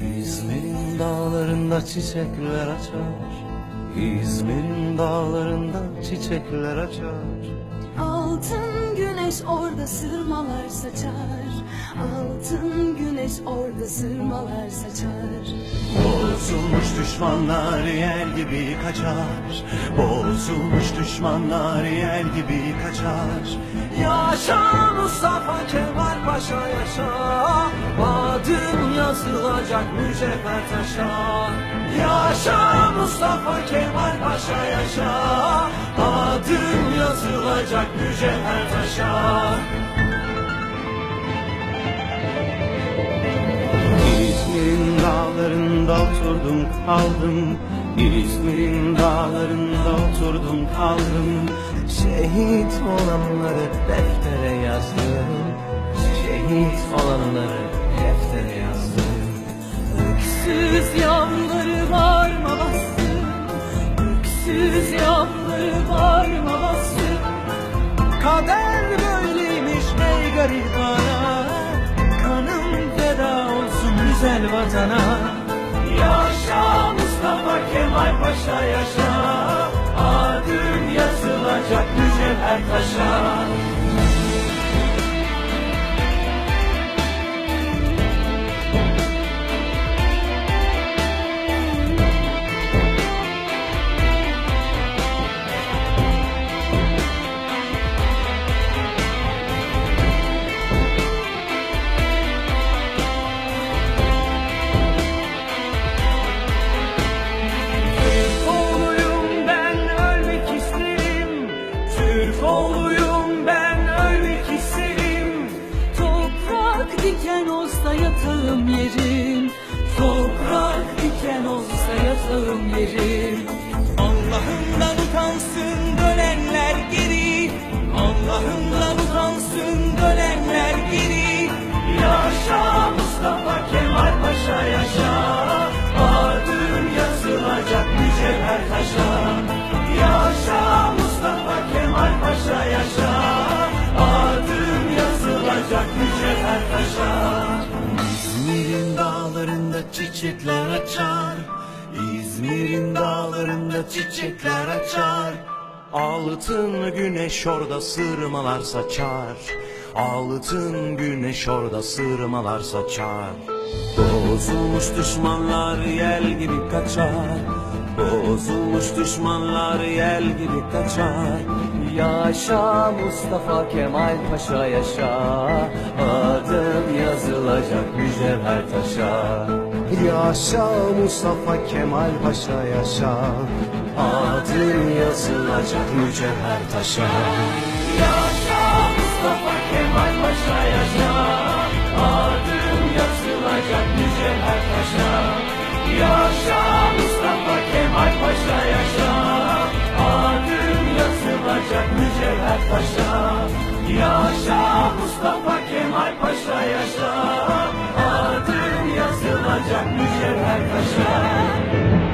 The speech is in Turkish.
İzmir'in dağlarında çiçekler açar. İzmir'in dağlarında çiçekler açar. Altın güneş orada sırmalar saçar. Altın güneş orada sırmalar saçar. Bozulmuş düşmanlar yel gibi kaçar. Bozulmuş düşmanlar yel gibi kaçar. Yaşa Mustafa Kemal Paşa yaşa Adın yazılacak mücevher taşa. Yaşa Mustafa Kemal Paşa yaşa. Adın yazılacak mücevher taşa. İzmir'in dağlarında oturdum kaldım. İzmir'in dağlarında oturdum kaldım. Şehit olanları deftere yazdım. Şehit olanları Öksüz yağmurları bağrıma bastım. Öksüz yağmurları bağrıma bastım. Kader böyleymiş ey garibana Kanım feda olsun güzel vatana. Yaşa Mustafa Kemal Paşa yaşa. Adın yazılacak mücevher Türk oğluyum ben ölmek isterim. Toprak diken olsa yatağım yerim. Toprak diken olsa yatağım yerim yazılacak mücevher taşa İzmir'in dağlarında çiçekler açar. İzmir'in dağlarında çiçekler açar. Altın güneş orada sırmalar saçar. Altın güneş orada sırmalar saçar. Bozulmuş düşmanlar yel gibi kaçar Bozulmuş düşmanlar yel gibi kaçar. Yaşa Mustafa Kemal Paşa yaşa. Adım yazılacak mücevher taşa. Yaşa Mustafa Kemal Paşa yaşa. Adın yazılacak mücevher taşa. Yaşa Paşa yaşa Adın yazılacak mücevher taşa Yaşa Mustafa Kemal Paşa yaşa. Adın yazılacak mücevher taşa